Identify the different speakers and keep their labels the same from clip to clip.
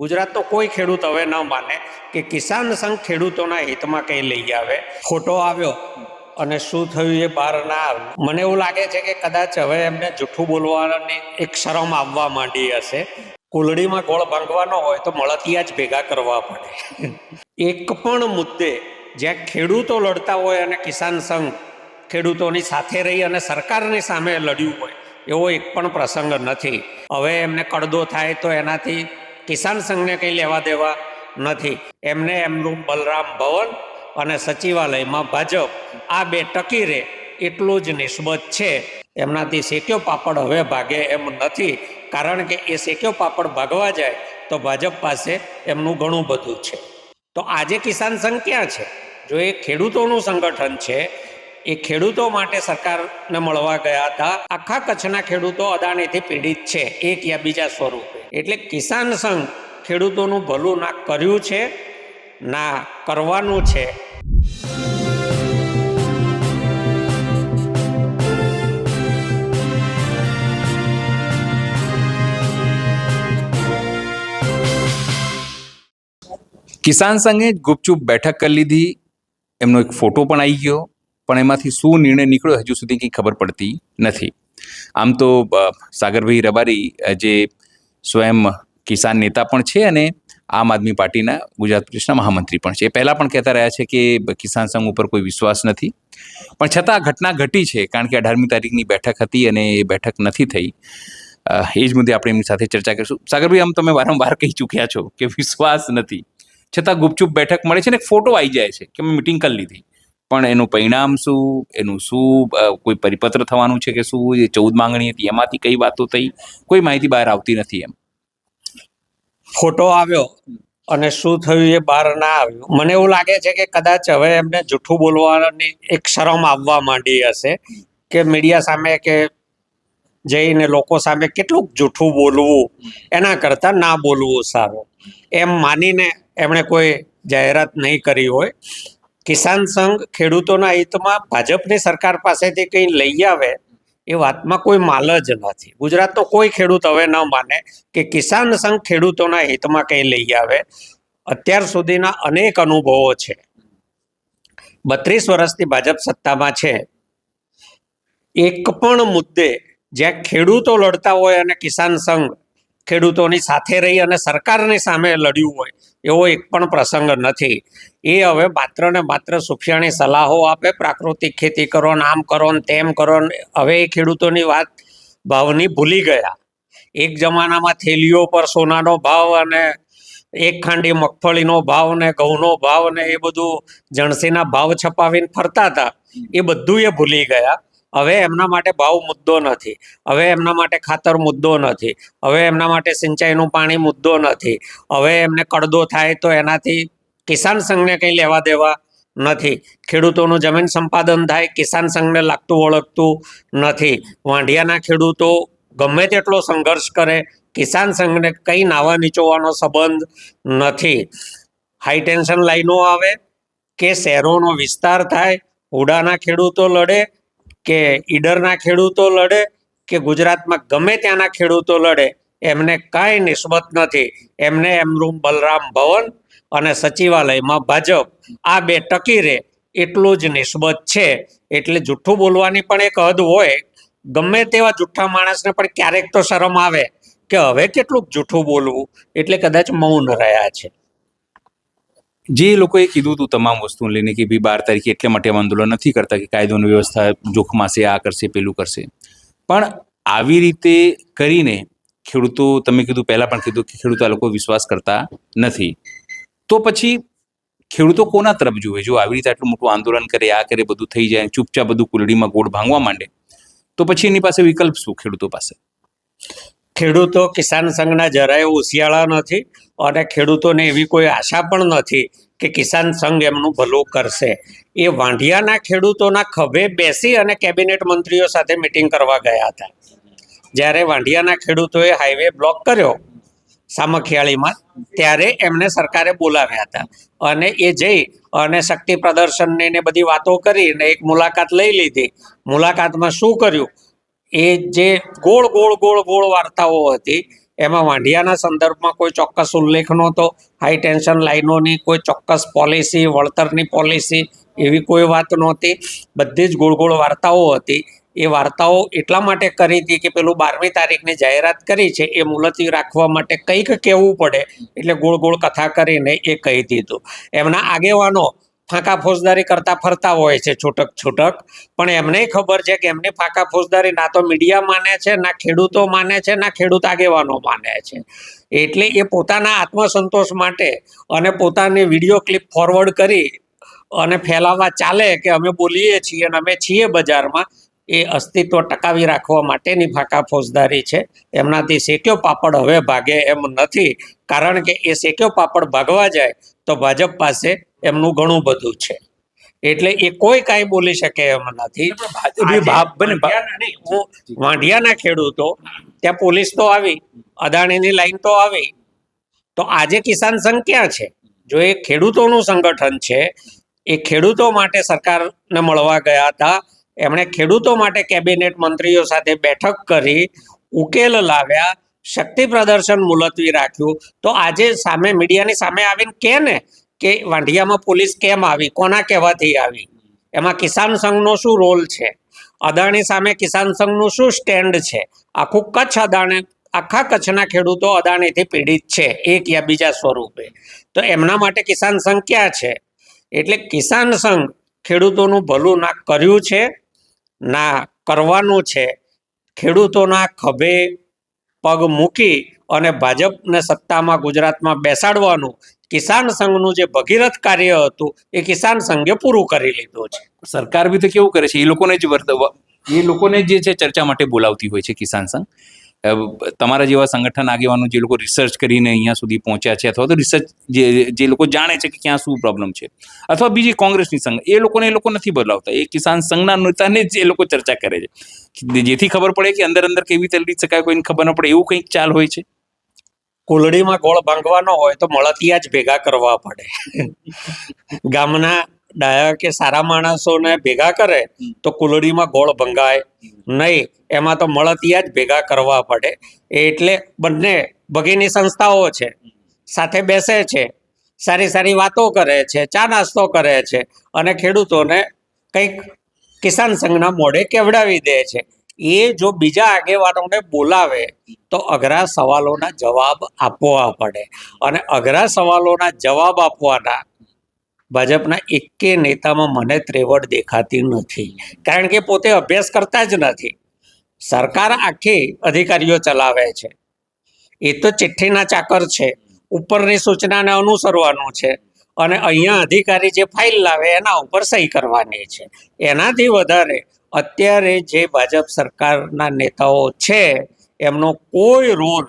Speaker 1: ગુજરાતનો કોઈ ખેડૂત હવે ન માને કે કિસાન સંઘ ખેડૂતોના હિતમાં કંઈ લઈ આવે. ફોટો આવ્યો અને શું થયું એ બહાર ના મને એવું લાગે છે કે કદાચ હવે એમને જૂઠું બોલવાની એક શરમ આવવા માંડી હશે. કુલડીમાં ગોળ ભાંગવાનો હોય તો મળતિયા જ ભેગા કરવા પડે. એક પણ મુદ્દે જ્યાં ખેડૂતો લડતા હોય અને કિસાન સંઘ ખેડૂતોની સાથે રહી અને સરકારની સામે લડ્યું હોય એવો એક પણ પ્રસંગ નથી. હવે એમને કડદો થાય તો એનાથી કિસાન સંઘને કંઈ લેવા દેવા નથી. એમને એમનું બલરામ ભવન અને સચિવાલયમાં ભાજપ. આ બે ટકી રહે એટલું જ નિસ્બત છે. એમનાથી શેક્યો પાપડ હવે ભાગે એમ નથી. કારણ કે એ શેક્યો પાપડ ભાગવા જાય તો ભાજપ પાસે એમનું ઘણું બધું છે. તો આજે કિસાન સંઘ ક્યાં છે? જો એ ખેડૂતોનું સંગઠન છે, એ ખેડૂતો માટે સરકારને મળવા ગયા હતા. આખા કચ્છના ખેડૂતો અદાણીથી પીડિત છે. એક યા બીજા સ્વરૂપે. એટલે કિસાન સંઘ ખેડૂતોનું ભલું ના કર્યું છે, ના કરવાનું છે.
Speaker 2: કિસાન સંઘે ગુપચુપ બેઠક કરી લીધી. એમનો એક ફોટો પણ આવી ગયો, પણ એમાંથી શું નિર્ણય નીકળ્યો હજુ સુધી કંઈ ખબર પડતી નથી. આમ તો સાગરભાઈ રબારી જે સ્વયં કિસાન નેતા પણ છે અને આમ આદમી પાર્ટીના ગુજરાત પ્રદેશના મહામંત્રી પણ છે. એ પહેલાં પણ કહેતા રહ્યા છે કે કિસાન સંઘ ઉપર કોઈ વિશ્વાસ નથી. પણ છતાં ઘટના ઘટી છે કારણ કે અઢારમી તારીખની બેઠક હતી અને એ બેઠક નથી થઈ. એ જ મુદ્દે આપણે એમની સાથે ચર્ચા કરીશું. સાગરભાઈ, આમ તમે વારંવાર કહી ચૂક્યા છો કે વિશ્વાસ નથી. છતાં ગુપચુપ બેઠક મળે છે ને ફોટો આવી જાય છે કે મેં મિટિંગ કરી લીધી. પણ એનું પરિણામ શું? એનું શું કોઈ પરિપત્ર થવાનું છે કે શું? એ ચૌદ માંગણી હતી, એમાંથી કઈ વાતો થઈ? કોઈ માહિતી બહાર આવતી નથી એમ.
Speaker 1: ફોટો આવ્યો અને શું થયું એ બહાર ના આવ્યું. મને એવું લાગે છે કે કદાચ હવે એમને જૂઠું બોલવાની એક શરમ આવવા માંડી હશે કે મીડિયા સામે કે જઈને લોકો સામે કેટલું જૂઠું બોલવું, એના કરતાં ના બોલવું સારું. એમ માનીને એમણે કોઈ જાહેરાત નહીં કરી હોય. કિસાન સંઘ ખેડૂતોના હિતમાં ભાજપની સરકાર પાસેથી કંઈ લઈ આવે એ વાતમાં કોઈ માલ જ નથી. ગુજરાતનો કોઈ ખેડૂત હવે ન માને કે કિસાન સંઘ ખેડૂતોના હિતમાં કંઈ લઈ આવે. અત્યાર સુધીના અનેક અનુભવો છે. બત્રીસ વર્ષથી ભાજપ સત્તામાં છે. એક પણ મુદ્દે જ્યાં ખેડૂતો લડતા હોય અને કિસાન સંઘ ખેડૂતોની સાથે રહી અને સરકારની સામે લડ્યું હોય એવો એક પણ પ્રસંગ નથી. એ હવે માત્ર ને માત્ર સુખિયાણી સલાહો આપે, પ્રાકૃતિક ખેતી કરો ને આમ કરો ને તેમ કરો ને હવે એ ખેડૂતોની વાત ભાવની ભૂલી ગયા. એક જમાનામાં થેલીઓ પર સોનાનો ભાવ અને એક ખાંડી મગફળીનો ભાવ ને ઘઉંનો ભાવ ને એ બધું જણસીના ભાવ છપાવીને ફરતા હતા, એ બધું એ ભૂલી ગયા. હવે એમના માટે ભાવ મુદ્દો નથી. હવે એમના માટે ખાતર મુદ્દો નથી. હવે એમના માટે સિંચાઈનું પાણી મુદ્દો નથી. હવે એમને કડદો થાય તો એનાથી કિસાન સંઘને કંઈ લેવા દેવા નથી. ખેડૂતોનું જમીન સંપાદન થાય, કિસાન સંઘને લાગતું ઓળખતું નથી. વાંઢિયાના ખેડૂતો ગમે તેટલો સંઘર્ષ કરે, કિસાન સંઘને કંઈ નાવા નીચોવાનો સંબંધ નથી. હાઈ ટેન્શન લાઈનો આવે કે શહેરોનો વિસ્તાર થાય, હુડાના ખેડૂતો લડે કે ઈડરના ખેડૂતો લડે કે ગુજરાતમાં ગમે ત્યાંના ખેડૂતો લડે, એમને કાંઈ નિસ્બત નથી. એમને એમનું બલરામ ભવન અને સચિવાલયમાં ભાજપ આ બે ટકી રહે એટલું જ નિસ્બત છે. એટલે જૂઠું બોલવાની પણ એક હદ હોય. ગમે તેવા જૂઠા માણસને પણ ક્યારેક તો શરમ આવે કે હવે કેટલું જૂઠું બોલવું? એટલે કદાચ મૌન રહ્યા છે.
Speaker 2: જે લોકોએ કીધું હતું તમામ વસ્તુ લઈને કે ભાઈ બાર તારીખે એટલે માટે આંદોલન નથી કરતા કે કાયદોની વ્યવસ્થા જોખમાશે આ કરશે, પેલું કરશે. પણ આવી રીતે કરીને ખેડૂતો, તમે કીધું પહેલાં પણ કીધું કે ખેડૂતો આ લોકો વિશ્વાસ કરતા નથી. તો પછી ખેડૂતો કોના તરફ જુએ? જો આવી રીતે આટલું મોટું આંદોલન કરે, આ કરે, બધું થઈ જાય, ચૂપચાપ બધું કુલડીમાં ગોળ ભાંગવા માંડે, તો પછી એની પાસે વિકલ્પ શું ખેડૂતો પાસે?
Speaker 1: ખેડૂતો કિસાન સંઘના જરાય ઉશિયાળા નથી અને ખેડૂતોને એવી કોઈ આશા પણ નથી કે કિસાન સંઘ એમનું ભલું કરશે. એ વાંઢિયાના ખેડૂતોના ખભે બેસી અને કેબિનેટ મંત્રીઓ સાથે મિટિંગ કરવા ગયા હતા. જ્યારે વાંઢિયાના ખેડૂતોએ હાઈવે બ્લોક કર્યો સામખિયાળીમાં ત્યારે એમને સરકારે બોલાવ્યા હતા. અને એ જઈ અને શક્તિ પ્રદર્શનની ને બધી વાતો કરી ને એક મુલાકાત લઈ લીધી. મુલાકાતમાં શું કર્યું? એ જે ગોળ ગોળ ગોળ ગોળ વાર્તાઓ હતી, એમાં વાંઢિયાના સંદર્ભમાં કોઈ ચોક્કસ ઉલ્લેખ નહોતો હાઈ ટેન્શન લાઈનોની કોઈ ચોક્કસ પોલિસી વળતરની પોલિસી એવી કોઈ વાત નહોતી. બધી જ ગોળ ગોળ વાર્તાઓ હતી. એ વાર્તાઓ એટલા માટે કરી હતી કે પેલું બારમી તારીખની જાહેરાત કરી છે, એ મુલતવી રાખવા માટે કંઈક કહેવું પડે, એટલે ગોળ ગોળ કથા કરીને એ કહી દીધું. એમના આગેવાનો ફાંકા ફોજદારી કરતા ફરતા હોય છે, છૂટક છૂટક. પણ એમને ખબર છે કે એમની ફાંકા ફોજદારી ના તો મીડિયા માને છે, ના ખેડૂતો માને છે, ના ખેડૂત આગેવાનો માને છે. એટલે એ પોતાના આત્મસંતોષ માટે અને પોતાની વીડિયો ક્લિપ ફોરવર્ડ કરી અને ફેલાવવા ચાલે કે અમે બોલીએ છીએ અને અમે છીએ બજારમાં એ અસ્તિત્વ ટકાવી રાખવા માટેની ફાંકા ફોજદારી છે. એમનાથી શેક્યો પાપડ હવે ભાગે એમ નથી. કારણ કે એ શેક્યો પાપડ ભાગવા જાય તો ભાજપ પાસે એમનું ઘણું બધું છે. એટલે એ કોઈ કાંઈ બોલી શકે એમ નથી. વાંઢિયાના ખેડૂતો ત્યાં પોલીસ તો આવી અદાણીની લાઈન તો આવી. તો આજે કિસાન સંઘ ક્યાં છે? જો એ ખેડૂતોનું સંગઠન છે એ ખેડૂતો માટે સરકારને મળવા ગયા હતા એમણે ખેડૂતો માટે કેબિનેટ મંત્રીઓ સાથે બેઠક કરી, ઉકેલ લાવ્યા, શક્તિ પ્રદર્શન મુલતવી રાખ્યું. તો આજે સામે મીડિયાની સામે આવીને કે ને કે વાંઢિયામાં પોલીસ કેમ આવી? કોના કહેવાથી આવી? એમાં કિસાન સંઘનો શું રોલ છે? અદાણી સામે કિસાન સંઘનું શું સ્ટેન્ડ છે? આખું કચ્છ અદાણી, આખા કચ્છના ખેડૂતો અદાણીથી પીડિત છે, એક યા બીજા સ્વરૂપે. તો એમના માટે કિસાન સંઘ ક્યાં છે? એટલે કિસાન સંઘ ખેડૂતોનું ભલું ના કર્યું છે, ના કરવાનું છે, ખેડૂતોના ખભે પગ મૂકી અને ભાજપને સત્તામાં ગુજરાતમાં બેસાડવાનું કિસાન સંઘનું જે ભગીરથ કાર્ય હતું, એ કિસાન સંઘે પૂરું કરી લીધું છે.
Speaker 2: સરકાર બી તો કેવું કરે છે? એ લોકોને જ વર્તવા, એ લોકોને જે છે ચર્ચા માટે બોલાવતી હોય છે કિસાન સંઘ. તમારા જેવા સંગઠન આગેવાનો જે લોકો રિસર્ચ કરીને અહીંયા સુધી પહોંચ્યા છે અથવા તો રિસર્ચ જે જે લોકો જાણે છે કે ક્યાં શું પ્રોબ્લેમ છે અથવા બીજી કોંગ્રેસની સંઘ એ લોકોને એ લોકો નથી બદલાવતા. એ કિસાન સંઘના નેતાને જ એ લોકો ચર્ચા કરે છે. જેથી ખબર પડે કે અંદર અંદર કેવી રીતે શકાય કોઈને ખબર ન પડે, એવું કંઈક ચાલ હોય છે?
Speaker 1: કુલડીમાં ગોળ ભાંગવાનો હોય તો મળતિયા જ ભેગા કરવા પડે. ગામના ડાયા કે સારા માણસોને ભેગા કરે તો કુલડીમાં ગોળ ભંગાય. નહીં એમાં તો મળતિયા જ ભેગા કરવા પડે. એટલે બંને ભગીની સંસ્થાઓ છે. સાથે બેસે છે સારી સારી વાતો કરે છે ચા નાસ્તો કરે છે અને ખેડૂતોને કંઈક કિસાન સંઘના મોઢે કેવડાવી દે છે. એ જો બીજા આગેવાનોને બોલાવે તો અઘરા સવાલોના જવાબ આપવા પડે. અને અઘરા સવાલોના જવાબ આપવાના ભાજપના એકે નેતામાં મને ત્રેવડ દેખાતી નથી. કારણ કે પોતે અભ્યાસ કરતા જ નથી. સરકાર આખી અધિકારીઓ ચલાવે છે. એ તો ચિઠ્ઠીના ચાકર છે. ઉપરની સૂચનાને અનુસરવાનું છે. અને અહીંયા અધિકારી જે ફાઇલ લાવે એના ઉપર સહી કરવાની છે. એનાથી વધારે અત્યારે જે ભાજપ સરકારના નેતાઓ છે, એમનો કોઈ રોલ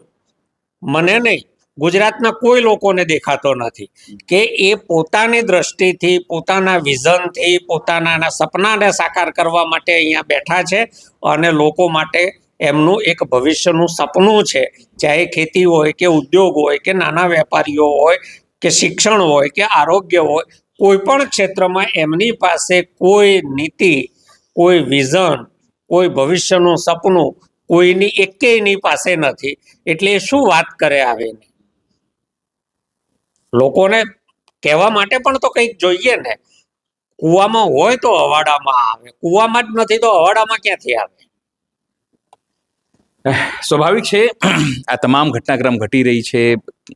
Speaker 1: મને નહીં. ગુજરાતના કોઈ લોકોને દેખાતો નથી. કે એ પોતાની દ્રષ્ટિથી, પોતાના વિઝનથી પોતાના સપનાને સાકાર કરવા માટે અહીંયા બેઠા છે અને લોકો માટે એમનું એક ભવિષ્યનું સપનું છે. ચાહે ખેતી હોય કે ઉદ્યોગ હોય કે નાના વેપારીઓ હોય કે શિક્ષણ હોય કે આરોગ્ય હોય, કોઈ પણ ક્ષેત્રમાં એમની પાસે કોઈ નીતિ, કોઈ વિઝન, કોઈ ભવિષ્યનું સપનું કોઈની એકેયની પાસે નથી. એટલે શું વાત કરે આવીને લોકોને કહેવા માટે પણ તો કંઈક જોઈએ ને કૂવામાં હોય તો અવાડામાં આવે, કૂવામાં જ નથી તો અવાડામાં ક્યાંથી આવે
Speaker 2: સ્વાભાવિક છે, આ તમામ ઘટનાક્રમ ઘટી રહી છે,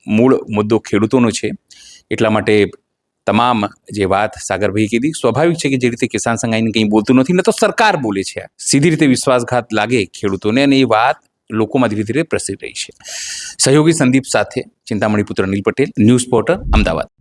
Speaker 2: મૂળ મુદ્દો ખેડૂતોનો છે, એટલા માટે તમામ જે વાત સાગરભાઈ કીધી, સ્વાભાવિક છે કે જે રીતે કિસાન સંઘ આવીને કંઈ બોલતું નથી, ને તો સરકાર બોલે છે. સીધી રીતે વિશ્વાસઘાત લાગે ખેડૂતોને, અને એ વાત લોકોમાં ધીરે ધીરે પ્રસરી રહી છે. સહયોગી સંદીપ સાથે ચિંતામણી પુત્ર અનિલ પટેલ, ન્યૂઝ પોર્ટર અમદાવાદ.